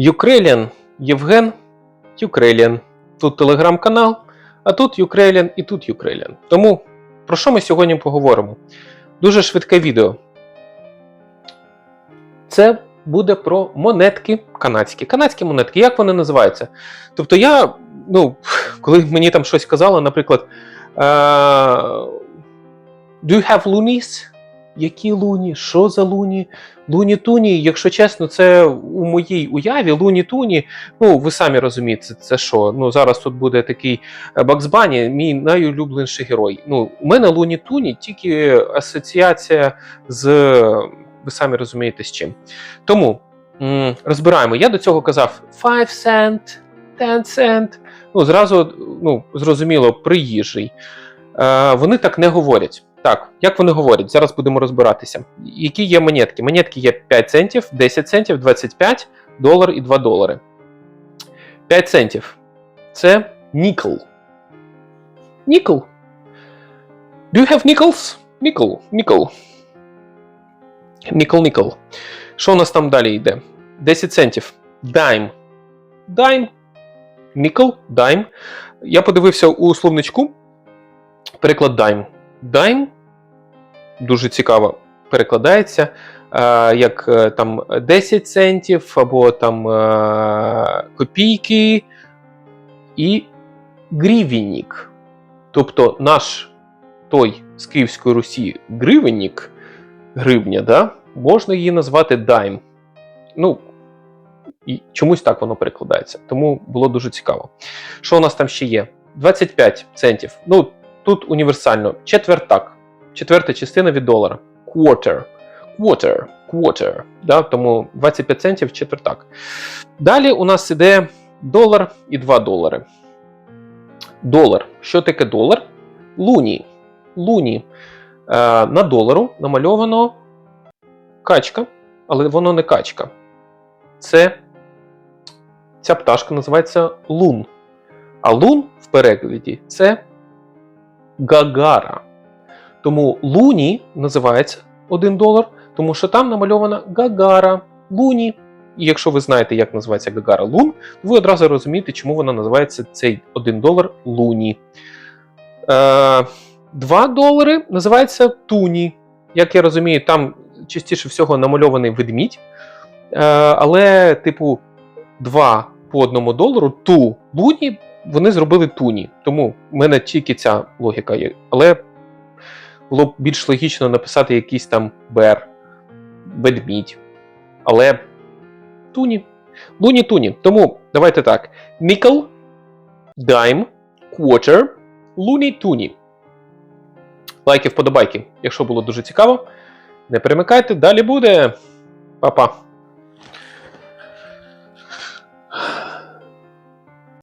Юкрелін Євген Юкрелін. Тут телеграм-канал, а тут Юкрелін і тут Юкрелін. Тому про що ми сьогодні поговоримо? Дуже швидке відео. Це буде про монетки канадські. Канадські монетки, як вони називаються? Тобто я, ну, коли мені там щось казали, наприклад, е, Do you have loonies? Які луні? Що за луні? Луні Туні, якщо чесно, це у моїй уяві Луні Туні. Ну, ви самі розумієте, це що? Ну, зараз тут буде такий Бакс Бані, мій найулюбленіший герой. Ну, у мене Луні Туні тільки асоціація з. Ви самі розумієте з чим. Тому м, розбираємо. Я до цього казав 5 cent, 10 cent. Ну, зразу ну, зрозуміло, приїжджий. Е, вони так не говорять. Так, як вони говорять? Зараз будемо розбиратися. Які є монетки? Монетки є 5 центів, 10 центів, 25, долар і 2 долари. 5 центів. Це нікл. Нікл. Do you have nickels? Нікл. Нікл. Нікл, нікл. Що у нас там далі йде? 10 центів. Дайм. Дайм. Нікл, дайм. Я подивився у словничку. Переклад дайм. Дайм дуже цікаво перекладається е, як е, там 10 центів або там е, копійки і гривенник. Тобто наш той з Київської Русі гривенник, гривня, да, можна її назвати дайм. Ну, і чомусь так воно перекладається. Тому було дуже цікаво. Що у нас там ще є? 25 центів. Ну, тут універсально. Четвертак. Четверта частина від долара. Quarter. Quarter. Quarter. Да? Тому 25 центів четвертак. Далі у нас іде долар і 2 долари. Долар. Що таке долар? Луні. Луні. Е, на долару намальовано качка, але воно не качка. Це ця пташка називається лун. А лун в перекладі це гагара. Тому луні називається 1 долар, тому що там намальована гагара луні. І якщо ви знаєте, як називається гагара лун, то ви одразу розумієте, чому вона називається цей 1 долар луні. Е, 2 долари називається туні. Як я розумію, там частіше всього намальований ведмідь. Е, але, типу, 2 по 1 долару ту луні вони зробили туні. Тому в мене тільки ця логіка є. Але було б більш логічно написати якийсь там бер, ведмідь. Але туні. Луні туні. Тому давайте так: Nickel, Dime, Quarter, Луні туні. Лайки, вподобайки, якщо було дуже цікаво. Не перемикайте, далі буде. Па-па.